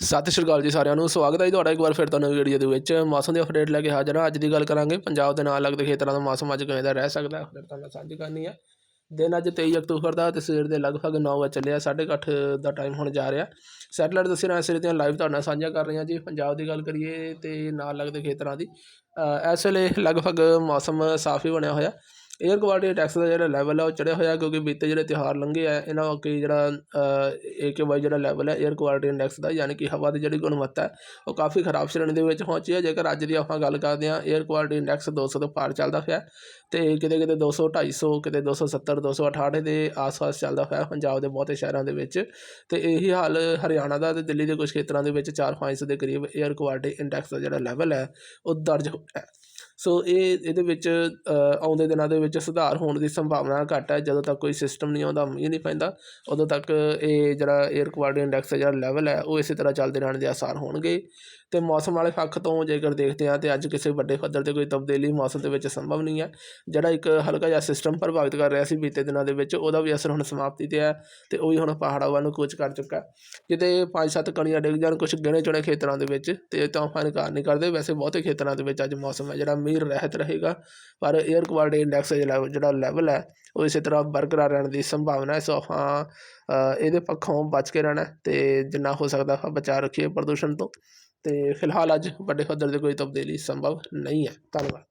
ਸਤਿ ਸ਼੍ਰੀ ਅਕਾਲ ਜੀ ਸਾਰਿਆਂ ਨੂੰ, ਸਵਾਗਤ ਹੈ ਜੀ ਤੁਹਾਡਾ ਇੱਕ ਵਾਰ ਫਿਰ ਤੁਹਾਨੂੰ ਵੀਡੀਓ ਦੇ ਵਿੱਚ। ਮੌਸਮ ਦੀ ਅਪਡੇਟ ਲੈ ਕੇ ਹਾਜ਼ਰ ਹਾਂ। ਅੱਜ ਦੀ ਗੱਲ ਕਰਾਂਗੇ, ਪੰਜਾਬ ਦੇ ਨਾਲ ਲੱਗਦੇ ਖੇਤਰਾਂ ਦਾ ਮੌਸਮ ਅੱਜ ਕਿਵੇਂ ਦਾ ਰਹਿ ਸਕਦਾ ਹੈ ਅਪਡੇਟ ਤੁਹਾਨੂੰ ਸਾਂਝੀ ਕਰਨੀ ਹੈ। ਦਿਨ ਅੱਜ 23 ਅਕਤੂਬਰ ਦਾ ਤੇ ਸਵੇਰ ਦੇ ਲਗਭਗ 9 ਵਜੇ ਚੱਲਿਆ 8:30 ਦਾ ਟਾਈਮ ਹੁਣ ਜਾ ਰਿਹਾ। ਸੈਟਲਾਈਟ ਦੱਸੇ ਨਾਲ ਸਿਰੇ ਦੀਆਂ ਲਾਈਵ ਤੁਹਾਡੇ ਨਾਲ ਸਾਂਝਾ ਕਰ ਰਹੇ ਹਾਂ ਜੀ। ਪੰਜਾਬ ਦੀ ਗੱਲ ਕਰੀਏ ਤੇ ਨਾਲ ਲੱਗਦੇ ਖੇਤਰਾਂ ਦੀ। ਇਸ ਵੇਲੇ ਲਗਭਗ ਮੌਸਮ ਸਾਫ਼ ਹੀ ਬਣਿਆ ਹੋਇਆ। ਏਅਰ ਕੁਆਲਿਟੀ ਟੈਕਸ ਦਾ ਜਿਹੜਾ ਲੈਵਲ ਹੈ ਉਹ ਚੜਿਆ ਹੋਇਆ ਕਿਉਂਕਿ ਬੀਤੇ ਜਿਹੜੇ ਤਿਉਹਾਰ ਲੰਘੇ ਆ, ਇਹਨਾਂ ਕਰਕੇ ਜਿਹੜਾ ਏ ਕੇ ਵਾਈ ਜਿਹੜਾ ਲੈਵਲ ਹੈ ਏਅਰ ਕੁਆਲਿਟੀ ਇੰਡੈਕਸ ਦਾ, ਯਾਨੀ ਕਿ ਹਵਾ ਦੀ ਜਿਹੜੀ ਗੁਣਵੱਤਾ ਹੈ ਉਹ ਕਾਫੀ ਖਰਾਬ ਸ਼੍ਰੇਣੀ ਦੇ ਵਿੱਚ ਪਹੁੰਚੀ ਹੈ ਜੇਕਰ ਅੱਜ ਦੀ ਆਪਾਂ ਗੱਲ ਕਰਦੇ ਹਾਂ ਏਅਰ ਕੁਆਲਿਟੀ ਇੰਡੈਕਸ 200 ਤੋਂ ਪਾਰ ਚੱਲਦਾ ਹੋਇਆ ਤੇ ਕਿਤੇ ਕਿਤੇ 200 250 ਕਿਤੇ 270 268 ਦੇ ਆਸ-ਪਾਸ ਚੱਲਦਾ ਹੋਇਆ ਪੰਜਾਬ ਦੇ ਬਹੁਤੇ ਸ਼ਹਿਰਾਂ ਦੇ ਵਿੱਚ। ਤੇ ਇਹੀ ਹਾਲ ਹਰਿਆਣਾ ਦਾ ਤੇ ਦਿੱਲੀ ਦੇ ਕੁਝ ਖੇਤਰਾਂ ਦੇ ਵਿੱਚ 4-500 ਦੇ ਕਰੀਬ ਏਅਰ ਕੁਆਲਿਟੀ ਇੰਡੈਕਸ ਦਾ ਜਿਹੜਾ ਲੈਵਲ ਹੈ ਉਹ ਦਰਜ ਹੋਇਆ ਸੋ ਇਹ ਇਹਦੇ ਵਿੱਚ ਆਉਂਦੇ ਦਿਨਾਂ ਦੇ ਵਿੱਚ ਸੁਧਾਰ ਹੋਣ ਦੀ ਸੰਭਾਵਨਾ ਘੱਟ ਹੈ। ਜਦੋਂ ਤੱਕ ਕੋਈ ਸਿਸਟਮ ਨਹੀਂ ਆਉਂਦਾ, ਮੀਂਹ ਨਹੀਂ ਪੈਂਦਾ, ਉਦੋਂ ਤੱਕ ਇਹ ਜਿਹੜਾ 에ਅਰ ਕੁਆਲਿਟੀ ਇੰਡੈਕਸ ਜਿਹੜਾ ਲੈਵਲ ਹੈ, ਉਹ ਇਸੇ ਤਰ੍ਹਾਂ ਚੱਲਦੇ ਰਹਿਣ ਦੇ ਆਸਾਰ ਹੋਣਗੇ। ਤੇ ਮੌਸਮ ਵਾਲੇ ਪੱਖ ਤੋਂ ਜੇਕਰ ਦੇਖਦੇ ਹਾਂ, ਤੇ ਅੱਜ ਕਿਸੇ ਵੱਡੇ ਪੱਧਰ ਤੇ ਕੋਈ ਤਬਦੀਲੀ ਮੌਸਮ ਦੇ ਵਿੱਚ ਸੰਭਵ ਨਹੀਂ ਹੈ। ਜਿਹੜਾ ਇੱਕ ਹਲਕਾ ਜਿਹਾ ਸਿਸਟਮ ਪ੍ਰਭਾਵਿਤ ਕਰ ਰਿਹਾ ਸੀ ਬੀਤੇ ਦਿਨਾਂ ਦੇ ਵਿੱਚ, ਉਹਦਾ ਵੀ ਅਸਰ ਹੁਣ ਸਮਾਪਤੀ ਤੇ ਹੈ ਤੇ ਉਹ ਵੀ ਹੁਣ ਪਹਾੜਾਂ ਵੱਲ ਨੂੰ ਕੂਚ ਕਰ ਚੁੱਕਾ ਹੈ। ਕਿਤੇ ਪੰਜ ਸੱਤ ਕਣੀਆਂ ਡਿੱਗ ਜਾਣ ਕੁਝ ਗਿਣੇ ਚੁਣੇ ਖੇਤਰਾਂ ਦੇ ਵਿੱਚ, ਤੇ ਤੂਫਾਨ ਇਨਕਾਰ ਨਹੀਂ ਕਰਦੇ। ਵੈਸੇ ਬਹੁਤੇ ਖੇਤਰਾਂ ਦੇ ਵਿੱਚ ਅੱਜ ਮੌਸਮ ਹੈ, ਜਿਹੜਾ ਮੀਂਹ ਰਹਿਤ ਰਹੇਗਾ। ਪਰ 에ਅਰ ਕੁਆਲਿਟੀ ਇੰਡੈਕਸ ਜਿਹੜਾ ਜਿਹੜਾ ਲੈਵਲ ਹੈ, ਉਹ ਇਸੇ ਤਰ੍ਹਾਂ ਬਰਕਰਾਰ ਰਹਿਣ ਦੀ ਸੰਭਾਵਨਾ ਹੈ। ਸੋ ਆਪਾਂ ਇਹਦੇ ਪੱਖੋਂ ਬਚ ਕੇ ਰਹਿਣਾ ਹੈ ਤੇ ਜਿੰਨਾ ਹੋ ਸਕਦਾ ਆਪਾਂ ਬਚਾਅ ਰੱਖੀਏ ਪ੍ਰਦੂਸ਼ਣ ਤੋਂ। ਤੇ ਫਿਲਹਾਲ ਅੱਜ ਵੱਡੇ ਪੱਧਰ ਤੇ ਕੋਈ ਤਬਦੀਲੀ ਸੰਭਵ ਨਹੀਂ ਹੈ। ਧੰਨਵਾਦ।